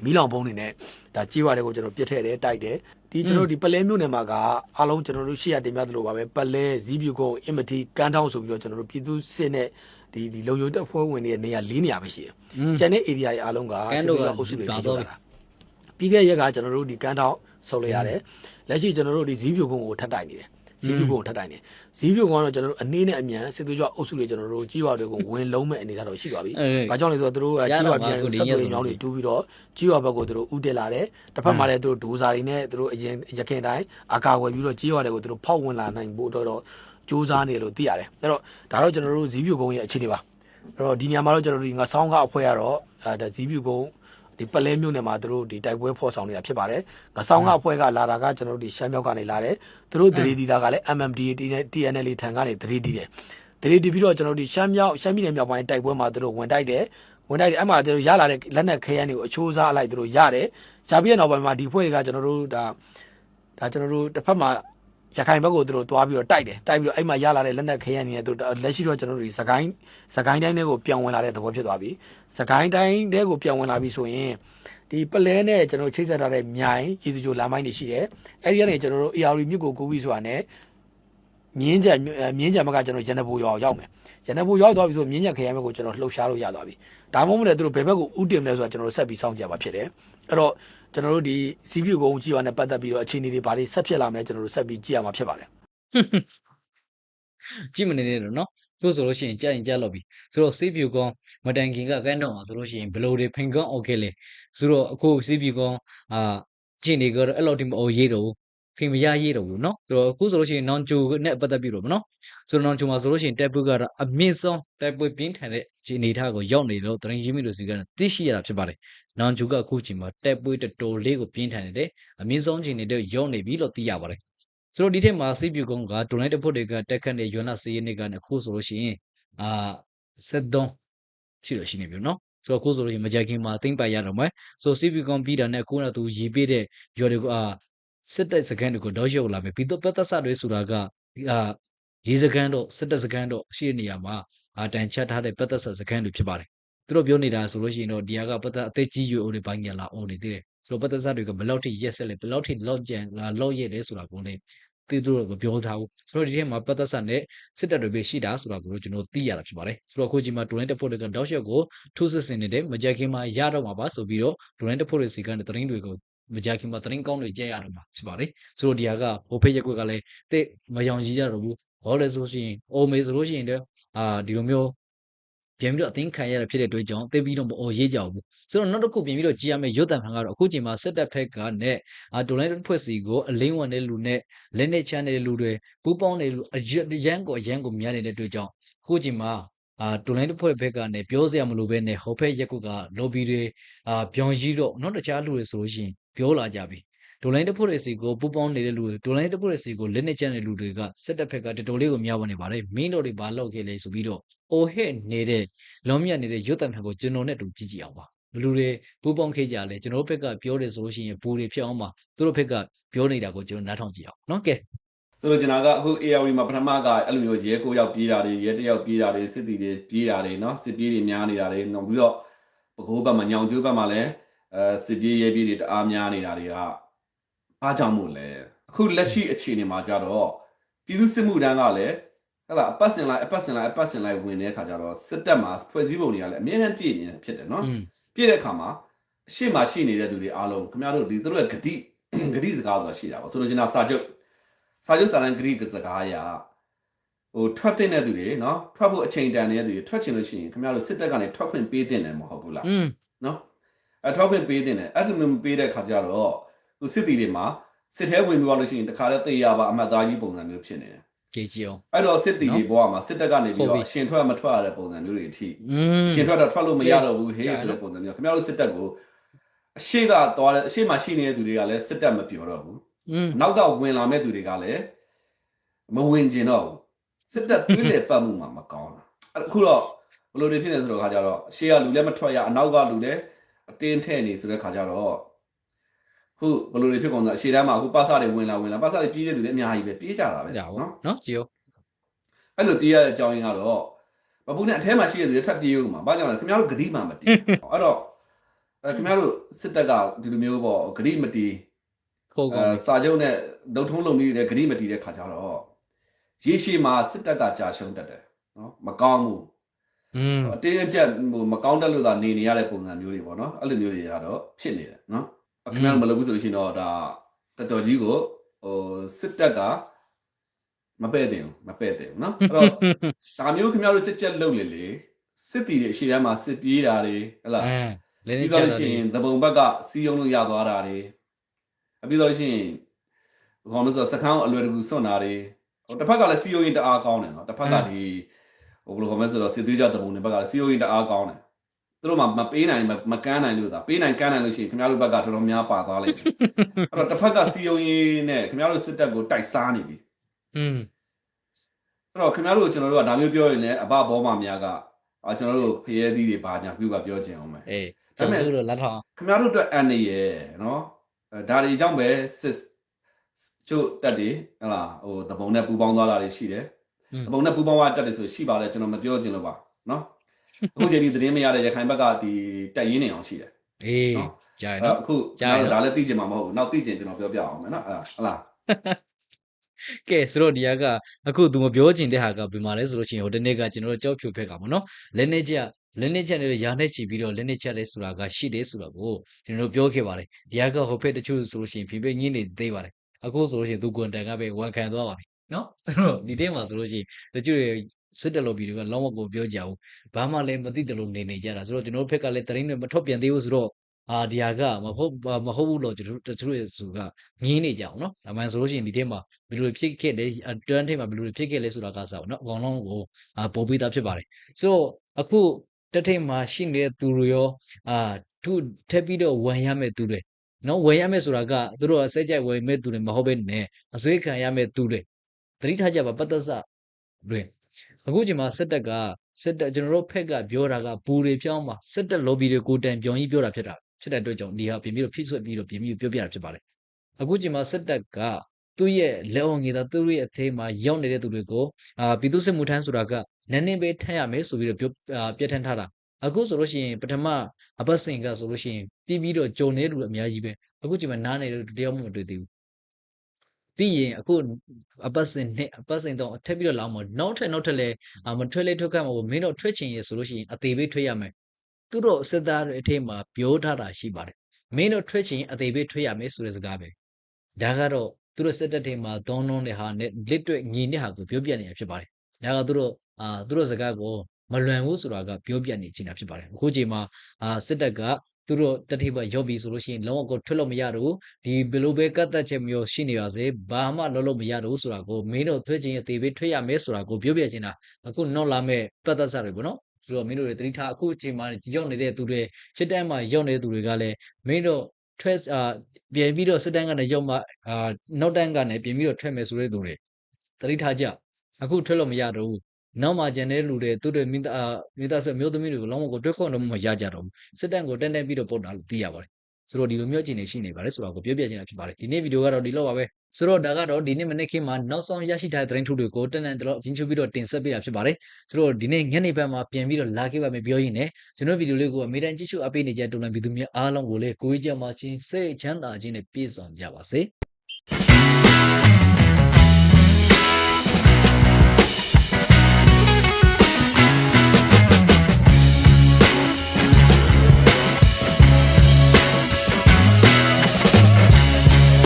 မီးလောင်ပုံးတွေနဲ့ဒါကြီးရွာတွေကိုကျွန်တော်ပြစ်ထည့်တယ်တိုက်တယ်ဒီကျွန်တော်ဒီပလဲမြို့နယ်မှာကအားလုံးကျွန်တော်တို့ရှေ့ရတင်ပြသလိုပါပဲပလဲဇီးပြူကုန်းအင်မတီကန်းထောင်းဆိုပြီးတော့ကျွန်တော်တို့ပြည်သူစစ်နဲ့ဒီဒီလုံယုံတက်ဖွဲ့ဝင်တွေနေရာ၄နေရာပဲရှိတယ်။ကျန်တဲ့ area တွေအားလုံးကစစ်သူကြောင့်အုပ်စုတွေထိကြတာ။ပြီးခဲ့ရက်ကကျွန်တော်တို့ဒီကန်းထောင်း ဆုပ်လိုက်ရတယ်။လက်ရှိကျွန်တော်တို့ဒီဇီးပြူကုန်းကိုထပ်တိုက်နေတယ်။ဇီးပြူကုန်းကိုထပ်တိုက်နေ။ဇီးပြူကုန်းကတော့ကျွန်တော်တို့အနေနဲ့အမြန်စစ်သူကြောင့်အုပ်စုတွေကျွန်တော်တို့ကြီးရွာတွေကိုဝင်လုံးမဲ့အနေထားတော့ရှိသွားပြီ။ဘာကြောင့်လဲဆိုတော့သူတို့ကကြီးရွာပြန်ဆက်သွယ်ညောင်းတွေတူးပြီးတော့ကြီးရွာဘက်ကိုသူတို့ဥတက်လာတယ်။တစ်ဖက်မှာလည်းသူတို့ဒိုးစာတွေနဲ့သူတို့အရင်ရခင်တိုင်းအကာအကွယ်ပြီးတော့ကြီးရွာတွေကိုသူတို့ဖောက်ဝင်လာနိုင်ဖို့တော့တော့စူးစမ်းနေလို့သိရတယ်။အဲ့တော့ဒါတော့ကျွန်တော်တို့ဇီးပြူကုန်းရဲ့အခြေအနေပါ။အဲ့တော့ဒီညမှာတော့ကျွန်တော်တို့ငါဆောင်းကားအဖွဲ့ကတော့အဲဒါဇီးပြူကုန်း ဒီပလဲမြို့နယ်မှာသူတို့ဒီတိုက်ပွဲဖော်ဆောင်နေတာဖြစ်ပါတယ်။ငါဆောင်ကအဖွဲ့ကလာတာကကျွန်တော်တို့ဒီရှမ်းမြောက်ကနေလာတယ်။သူတို့ဒရီဒီတာကလည်း MMDA နဲ့ TNL ထံကနေဒရီဒီတယ်။ဒရီဒီပြီးတော့ကျွန်တော်တို့ဒီရှမ်းမြောက်ရှမ်းပြည်နယ်မြောက်ပိုင်းတိုက်ပွဲမှာသူတို့ဝင်တိုက်တယ်။ဝင်တိုက်တယ်အဲ့မှာသူတို့ရလာတဲ့လက်နက်ခဲယမ်းတွေကိုအချိုးစားအလိုက်သူတို့ရတယ်။ရပြီးတဲ့နောက်ပိုင်းမှာဒီဖွဲ့တွေကကျွန်တော်တို့ဒါဒါကျွန်တော်တို့တစ်ဖက်မှာ ရခိုင်ဘက်ကိုသူတို့တွားပြီးတော့တိုက်တယ်တိုက်ပြီးတော့အဲ့မှာရလာတဲ့လက်နက်ခဲယမ်းတွေနဲ့သူတို့လက်ရှိတော့ကျွန်တော်တို့ဒီစကိုင်းစကိုင်းတိုင်းတွေကိုပြောင်းဝင်လာတဲ့သဘောဖြစ်သွားပြီစကိုင်းတိုင်းတွေကိုပြောင်းဝင်လာပြီဆိုရင်ဒီပလဲနဲ့ကျွန်တော်ချိတ်ဆက်ထားတဲ့မြိုင်ရည်သူချိုလမ်းမိုင်းတွေရှိတယ်အဲ့ဒီကနေကျွန်တော်တို့ AR မြစ်ကိုကူးပြီးဆိုတာနဲ့မြင်းကြံမြင်းကြံဘက်ကကျွန်တော်ရန်နဘူရွာရောက်မယ်ရန်နဘူရောက်သွားပြီဆိုမြင်းကြံခရိုင်ဘက်ကိုကျွန်တော်လှုပ်ရှားလို့ရသွားပြီဒါမှမဟုတ်လည်းသူတို့ဘယ်ဘက်ကိုဥတင်လဲဆိုတာကျွန်တော်တို့ဆက်ပြီးစောင့်ကြပါဖြစ်တယ်အဲ့တော့ ကျွန်တော်တို့ဒီစီးပြူကုန်းကြီးပါနဲ့ပတ်သက်ပြီးတော့အခြေအနေတွေဘာတွေဆက်ဖြစ်လာမလဲကျွန်တော်တို့ဆက်ပြီးကြည့်ရမှာဖြစ်ပါတယ်ကြည့်မနေနဲ့တော့နော်သူဆိုလို့ရှိရင်ကြက်ရင်ကြက်လို့ပြီဆိုတော့စီးပြူကုန်းမတန်ခင်ကကန်တော့မှာဆိုလို့ရှိရင်ဘလိုတွေဖိန်ကုန်း okay လေဆိုတော့အခုစီးပြူကုန်းအာကြည့်နေကြတော့အဲ့လိုဒီမအိုရေးတော့ ဖင်မရရေးတော့ဘူးเนาะဆိုတော့အခုဆိုလို့ရှိရင်နောင်ဂျိုနဲ့ပတ်သက်ပြီးတော့မနော်ဆိုတော့နောင်ဂျိုမှာဆိုလို့ရှိရင်တက်ပွေကတော့အမြင့်ဆုံးတက်ပွေပြင်းထန်တဲ့ခြေအနေထားကိုရောက်နေလို့တရင်ကြီးမိလို့စီကသိရှိရတာဖြစ်ပါတယ်နောင်ဂျိုကအခုချိန်မှာတက်ပွေတော်တော်လေးကိုပြင်းထန်နေတယ်အမြင့်ဆုံးခြေနေတဲ့ရောက်နေပြီလို့သိရပါတယ်ဆိုတော့ဒီထက်မှာစိတ်ပြူကုန်းကဒိုနိုင်တဖို့တွေကတက်ခတ်တဲ့ရွနာစီးနေကနေအခုဆိုလို့ရှိရင်အာ73ရှိလို့ရှိနေပြီနော်ဆိုတော့အခုဆိုလို့ရှိရင်မကြခင်မှာသိမ့်ပိုက်ရတော့မယ်ဆိုစိတ်ပြူကုန်းပြီးတာနဲ့အခုတော့သူရေးပေးတဲ့ရွာတွေကိုအာ စစ်တပ်စကန်တွေကိုတော့ရုပ်လာမယ်ပြီးတော့ပတ်သက်ဆတွေဆိုတာကအာရေးစကန်တော့စစ်တပ်စကန်တော့ရှိတဲ့နေရာမှာအာတန်ချက်ထားတဲ့ပတ်သက်ဆက်စကန်တွေဖြစ်ပါတယ်သူတို့ပြောနေတာဆိုလို့ရှိရင်တော့ဒီဟာကပတ်သက်အသက်ကြီးရွယ်အိုတွေပိုင်းညာလာအောင်နေသေးတယ်ဆိုတော့ပတ်သက်ဆက်တွေကဘယ်လောက်ထိရက်ဆက်လဲဘယ်လောက်ထိလောက်ကြံလာလောက်ရက်လဲဆိုတာကိုလည်းသူတို့ကပြောထားဘူးဆိုတော့ဒီထဲမှာပတ်သက်ဆက်နဲ့စစ်တပ်တွေပဲရှိတာဆိုတာကိုကျွန်တော်သိရတာဖြစ်ပါတယ်ဆိုတော့အခုချိန်မှာဒိုနိုင်တက်ဖို့တွေကတောက်လျှောက်ကိုထိုးစစ်ဆင်နေတဲ့မကြခင်မှာရတော့မှာပါဆိုပြီးတော့ဒိုနိုင်တက်ဖို့တွေစီကနေတရင်တွေကို မကြခင်မှာတရင်ကောင်းတွေကြဲရတော့မှာဖြစ်ပါတယ်ဆိုတော့ဒီဟာကဟိုဖေးရက်ကွက်ကလည်းတိတ်မယောင်ကြီးကြတော့ဘူးဘာလဲဆိုရှင်အိုမေဆိုလို့ရှိရင်တော့အာဒီလိုမျိုးပြန်ပြီးတော့အသိခံရတာဖြစ်တဲ့အတွက်ကြောင့်သိပြီးတော့မအော်ရေးကြဘူးဆိုတော့နောက်တစ်ခုပြန်ပြီးတော့ကြည်ရမယ့်ရုပ်တံဖန်ကတော့အခုချိန်မှာစစ်တပ်ဖက်ကနဲ့အာဒိုလိုင်းဖွဲ့စီကိုအလင်းဝင်တဲ့လူနဲ့လက်နဲ့ချမ်းတဲ့လူတွေပူပေါင်းတဲ့လူအရန်ကိုအရန်ကိုများနေတဲ့အတွက်ကြောင့်အခုချိန်မှာအာဒိုလိုင်းဖွဲ့ဖက်ကနေပြောစရာမလိုပဲနဲ့ဟော်ဖက်ရက်ကုကလော်ဘီတွေအာပြောင်းရီးတော့နောက်တခြားလူတွေဆိုလို့ရှိရင် ပြောလာကြပြီဒိုလိုင်းတဖို့ရဲ့စီကိုပူပေါင်းနေတဲ့လူတွေဒိုလိုင်းတဖို့ရဲ့စီကိုလက်နဲ့ချမ်းတဲ့လူတွေကစစ်တပ်ဖက်ကတော်တော်လေးကိုများဝင်နေပါတယ်မင်းတို့တွေဘာလုပ်ခဲ့လဲဆိုပြီးတော့အိုဟဲ့နေတဲ့လွန်မြတ်နေတဲ့ရွတ်တံဖန်ကိုကျွန်တော်နဲ့တူကြည့်ကြည့်အောင်ပါ လူတွေပူပေါင်းခဲ့ကြလဲကျွန်တော်တို့ဘက်ကပြောတယ်ဆိုလို့ရှိရင်ဘူတွေဖြစ်အောင်ပါသူတို့ဘက်ကပြောနေတာကိုကျွန်တော်နားထောင်ကြည့်အောင်နော်ကဲ ဆိုတော့ကျွန်တော်ကအခု AR မှာပထမကအဲ့လိုမျိုးရဲကိုရောက်ပြေးတာတွေရဲတယောက်ပြေးတာတွေစစ်တီတွေပြေးတာတွေเนาะစစ်ပြေးတွေများနေတာတွေနောက်ပြီးတော့ပကိုးဘက်မှာညောင်ကျိုးဘက်မှာလည်း အဲစစ်ပြေးရဲပြေးတွေတအားများနေတာတွေကအားကြောင့်မို့လဲအခုလက်ရှိအခြေအနေမှာကြတော့ပြည်သူစစ်မှုတန်းကလည်းဟဲ့လားအပတ်စဉ်လိုက်အပတ်စဉ်လိုက်အပတ်စဉ်လိုက်ဝင်တဲ့ခါကျတော့စစ်တပ်မှာဖွဲ့စည်းပုံတွေကလည်းအများနဲ့ပြည့်နေဖြစ်တယ်နော်ပြည့်တဲ့ခါမှာအရှိမရှိနေတဲ့သူတွေအားလုံးခင်ဗျားတို့ဒီသူတို့ရဲ့ဂတိဂတိစကားဆိုတာရှိတာပေါ့ဆိုလိုချင်တာစာချုပ်စာချုပ်စာတမ်းဂတိစကားအရာဟိုထွက်တဲ့တဲ့သူတွေနော်ထွက်ဖို့အချိန်တန်နေတဲ့သူတွေထွက်ချင်လို့ရှိရင်ခင်ဗျားတို့စစ်တပ်ကနေထွက်ခွင့်ပေးတင်တယ်မဟုတ်ဘူးလားနော် အထောက်ခံပေးတင်တယ်အဲ့လိုမျိုးပေးတဲ့ခါကျတော့သူစစ်တီတွေမှာစစ်ထဲဝင်ပြီးသွားလို့ရှိရင်တခါတည်းတေးရပါအမတ်သားကြီးပုံစံမျိုးဖြစ်နေတယ်ကြည်ကြည်အောင်အဲ့တော့စစ်တီတွေဘောမှာစစ်တပ်ကနေပြီးတော့ရှင်ထွက်မထွက်ရတဲ့ပုံစံမျိုးတွေအထိရှင်ထွက်တော့ထွက်လို့မရတော့ဘူးဟေးဆိုတဲ့ပုံစံမျိုးခင်ဗျားတို့စစ်တပ်ကိုအရှိကသွားတဲ့အရှိမှရှိနေတဲ့သူတွေကလည်းစစ်တပ်မပြောတော့ဘူးနောက်ကဝင်လာမဲ့သူတွေကလည်းမဝင်ကျင်တော့ဘူးစစ်တပ်တွေးလေပတ်မှုမှာမကောင်းတာအခုတော့ဘယ်လိုတွေဖြစ်နေဆိုတော့ခါကြတော့ရှေ့ကလူလည်းမထွက်ရအနောက်ကလူလည်း အတင်းထဲ့နေဆိုတဲ့ခါကြတော့ခုဘယ်လိုတွေဖြစ်ကုန်လဲအရှိတန်းမှာအခုပါစတွေဝင်လာဝင်လာပါစတွေပြေးတဲ့သူလည်းအများကြီးပဲပြေးကြတာပဲဒါပေါ့နော်နော်ကြည့်အောင်အဲ့လိုပြေးရတဲ့အကြောင်းရင်းကတော့မပူနဲ့အထဲမှာရှိတဲ့သူတွေထပ်ပြေးဦးမှာဘာကြောင့်လဲခင်ဗျားတို့ဂတိမှမတည်အဲ့တော့အဲခင်ဗျားတို့စစ်တပ်ကဒီလိုမျိုးပေါ့ဂတိမတည်ခိုးကောအဲင်းပြီစာချုပ်နဲ့ဒုတ်ထုံးလုံပြီးတဲ့ဂတိမတည်တဲ့ခါကျတော့ရေရှည်မှာစစ်တပ်ကကြာရှုံးတတ်တယ်နော်မကောင်းဘူး อืมအတင်းအကျပ်ဟိုမကောင်းတတ်လို့သာနေနေရတဲ့ပုံစံမျိုးတွေပေါ့နော်အဲ့လိုမျိုးတွေကတော့ဖြစ်နေတယ်နော်ခင်ဗျားတို့မလုပ်ဘူးဆိုလို့ရှိရင်တော့ဒါတော်တော်ကြီးကိုဟိုစစ်တပ်ကမပဲ့တယ်ဘူးမပဲ့တယ်ဘူးနော်အဲ့တော့ဒါမျိုးခင်ဗျားတို့ကြက်ကြက်လုပ်လေလေစစ်တီတွေအရှိတမ်းမှာစစ်ပြေးတာတွေဟဲ့လားအဲလဲနေပြီးကြတော့တာလို့ရှိဒီရင်သဘုံဘက်ကစီးယုံလို့ရသွားတာတွေအပြီးတော့လို့ရှိရင်ခေါင်းလို့ဆိုစကန်းကိုအလွယ်တကူစွန့်တာတွေဟိုတစ်ဖက်ကလည်းစီးယုံရင်တအားကောင်းတယ်နော်တစ်ဖက်ကဒီ ဟိုဘယ်လိုခေါ်မလဲဆိုတော့စစ်သွေးကြသဘုံတွေဘက်ကလည်းစီးယုံရင်တအားကောင်းတယ်သူတို့မှမပေးနိုင်မမကန်းနိုင်လို့သာပေးနိုင်ကန်းနိုင်လို့ရှိရင်ခင်ဗျားတို့ဘက်ကတော်တော်များပါသွားလိမ့်မယ်အဲ့တော့တစ်ဖက်ကစီးယုံရင်နဲ့ခင်ဗျားတို့စစ်တပ်ကိုတိုက်စားနေပြီอืมအဲ့တော့ခင်ဗျားတို့ကျွန်တော်တို့ကဒါမျိုးပြောရင်လည်းအဘဘောမများကအာကျွန်တော်တို့ဖရဲသီးတွေဘာညာပြုကပြောချင်အောင်မယ်အေးဒါတပေမဲ့န်ဆူလို့လက်ထောင်ခင်ဗျားတို့အတွက်အန်နေရယ်နော်အဲဒါတွေကြောင့်ပဲစစ်ချို့တက်တွေဟလာဟိုတပုံနဲ့ပူပေါင်းသွားတာတွေရှိတယ် တပုံနဲ့ပူပေါင်းသွားတက်တယ်ဆိုရှိပါတယ်ကျွန်တော်မပြောချင်လို့ပါနော်အခုချိန်ဒီသတင်းမရတဲ့ရခိုင်ဘက်ကဒီတက်ရင်းနေအောင်ရှိတယ်အေးနော်ကြာရအဲ့နော်တော့အခုကြားကျွန်ရတော်နော်တို့ဒါလည်းသိချင်မှာမဟုတ်ဘူးနောက်သိချင်ကျွန်တော်ပြောပြအောင်မယ်နော်အဲ့ဒါဟလာကဲဆိုတော့ဒီကအခုသူမပြောချင်တဲ့ဟာကဘယ်မှာလဲဆိုလို့ရှိရင်ဟိုတနေ့ကကျွန်တော်တို့ကြောက်ဖြူဖက်ကပါနော်လက်နေချက်လက်နေချက်နဲ့ရာနဲ့ချီပြီးတော့လက်နေချက်လဲဆိုတာကရှိတယ်ဆိုတော့ကိုကျွန်တော်တို့ပြောခဲ့ပါတယ်ဒီကဟိုဖက်တချို့ဆိုလို့ရှိရင်ဖိဖိညင်းနေသေးပါတယ်အခုဆိုလို့ရှိရင်သူကွန်တန်ကပဲဝန်ခံသွားပါပြီ နော်ဆိုတော့ဒီတဲမှာဆိုလို့ရှိရင်တချို့တွေစစ်တယ်လို့ပြီးတော့လောင်းမကိုပြောကြဘူးဘာမှလည်းမသိတယ်လို့နေနေကြတာဆိုတော့ကျွန်တော်တို့ဖက်ကလည်းတရင်တွေမထုတ်ပြန်သေးဘူးဆိုတော့အာဒီဟာကမဟုတ်မဟုတ်ဘူးလို့ကျွန်တော်တို့တချို့ရဲ့သူကငင်းနေကြအောင်နော်ဒါမှန်ဆိုလို့ရှိရင်ဒီတဲမှာဘယ်လိုဖြစ်ခဲ့လဲအတွန်းထိပ်မှာဘယ်လိုဖြစ်ခဲ့လဲဆိုတာကစားပါတော့အကောင်လုံးကိုအာပို့ပေးတာဖြစ်ပါတယ်ဆိုတော့အခုတက်ထိပ်မှာရှိနေတဲ့သူတွေရောအာသူထက်ပြီးတော့ဝန်ရမဲ့သူတွေနော်ဝန်ရမဲ့ဆိုတာကသူတို့အစိတ်ကြိုက်ဝန်မဲ့သူတွေမဟုတ်ဘဲနဲ့အစွေးခံရမဲ့သူတွေ သတိထားကြပါပတ်သက်စတွေအခုချိန်မှာစစ်တပ်ကစစ်တပ်ကျွန်တော်တို့ဖက်ကပြောတာကဘူတွေပြောင်းမှာစစ်တပ် lobby တွေကိုတန်ပြောင်းကြီးပြောတာဖြစ်တာဖြစ်တဲ့အတွက်ကြောင့်ဒီဟာပြင်ပြီးတော့ဖိဆွတ်ပြီးတော့ပြင်ပြီးပြောပြတာဖြစ်ပါတယ်အခုချိန်မှာစစ်တပ်ကသူ့ရဲ့လက်အောင်ငေတာသူ့ရဲ့အထိမ်းမှာရောက်နေတဲ့သူတွေကိုအာပြည်သူ့စစ်မှုထမ်းဆိုတာကနည်းနည်းပဲထမ်းရမယ်ဆိုပြီးတော့ပြောအာပြဋ္ဌာန်းထားတာအခုဆိုလို့ရှိရင်ပထမအပတ်စဉ်ကဆိုလို့ရှိရင်ပြီးပြီးတော့ဂျုံနေလူအများကြီးပဲအခုချိန်မှာနားနေတဲ့လူတယောက်မှမတွေ့သေးဘူး ပြီးရင်အခုအပတ်စဉ်နှစ်အပတ်စဉ်တော့ထပ်ပြီးတော့လာအောင်နောက်ထပ်နောက်ထပ်လဲအာမထွက်လေထွက်ခတ်မှာပေါ့မင်းတို့ထွက်ချင်ရဆိုလို့ရှိရင်အသေးပေးထွက်ရမယ်သူတို့စစ်သားတွေအထိမ်းမှာပြောထားတာရှိပါတယ်မင်းတို့ထွက်ချင်ရင်အသေးပေးထွက်ရမယ်ဆိုတဲ့စကားပဲဒါကတော့သူတို့စစ်တပ်တွေမှာသုံးနှုံးတဲ့ဟာနဲ့လက်တွေ့ညီတဲ့ဟာကိုပြောပြနေတာဖြစ်ပါတယ်။ဒါကသူတို့အာသူတို့စကားကိုမလွန်ဘူးဆိုတာကပြောပြနေချင်တာဖြစ်ပါတယ်။အခုချိန်မှာအာစစ်တပ်က သူတို့တတိဘရောက်ပြီဆိုလို့ရှိရင်လုံးဝကိုထွက်လို့မရတော့ဘူးဒီဘယ်လိုပဲကတ်သက်ချက်မျိုးရှိနေပါစေဘာမှလုပ်လို့မရတော့ဘူးဆိုတာကိုမင်းတို့ထွက်ခြင်းအသေးပဲထွက်ရမယ်ဆိုတာကိုပြောပြချင်တာအခုနောက်လာမဲ့ပတ်သက်စာတွေပေါ့နော်ဆိုတော့မင်းတို့တွေတတိထားအခုချိန်မှာရောက်နေတဲ့သူတွေချစ်တန်းမှာရောက်နေတဲ့သူတွေကလည်းမင်းတို့ထွက်အာပြင်ပြီးတော့စစ်တမ်းကနေရောက်မှအာနောက်တန်းကနေပြင်ပြီးတော့ထွက်မယ်ဆိုတဲ့သူတွေတတိထားကြအခုထွက်လို့မရတော့ဘူး နောက်မှကျန်တဲ့လူတွေသူတို့မိသားမိသားစုမျိုးသမီးတွေကိုလုံးဝကိုတွဲခေါ်တော့မှရကြတော့ဘူးစစ်တပ်ကိုတက်တက်ပြီးတော့ပုတ်တာလို့သိရပါတယ်ဆိုတော့ဒီလိုမျိုးအခြေအနေရှိနေပါတယ်ဆိုတော့ကိုပြောပြချင်တာဖြစ်ပါတယ်ဒီနေ့ဗီဒီယိုကတော့ဒီလောက်ပါပဲဆိုတော့ဒါကတော့ဒီနေ့မနေ့ခင်းမှာနောက်ဆုံးရရှိထားတဲ့သတင်းထုတ်တွေကိုတန်တန်တော့အချင်းချုပ်ပြီးတော့တင်ဆက်ပေးတာဖြစ်ပါတယ်ဆိုတော့ဒီနေ့ညနေဘက်မှာပြန်ပြီးတော့လာခဲ့ပါမယ်ပြောရင်းနဲ့ကျွန်တော်ဗီဒီယိုလေးကိုအမေတန်ကြည့်ရှုအပေးနေကြတူလန်ဗီဒီယိုများအားလုံးကိုလည်းကိုကြီးကြမှာချင်းစိတ်ချမ်းသာခြင်းနဲ့ပြည့်စုံကြပါစေ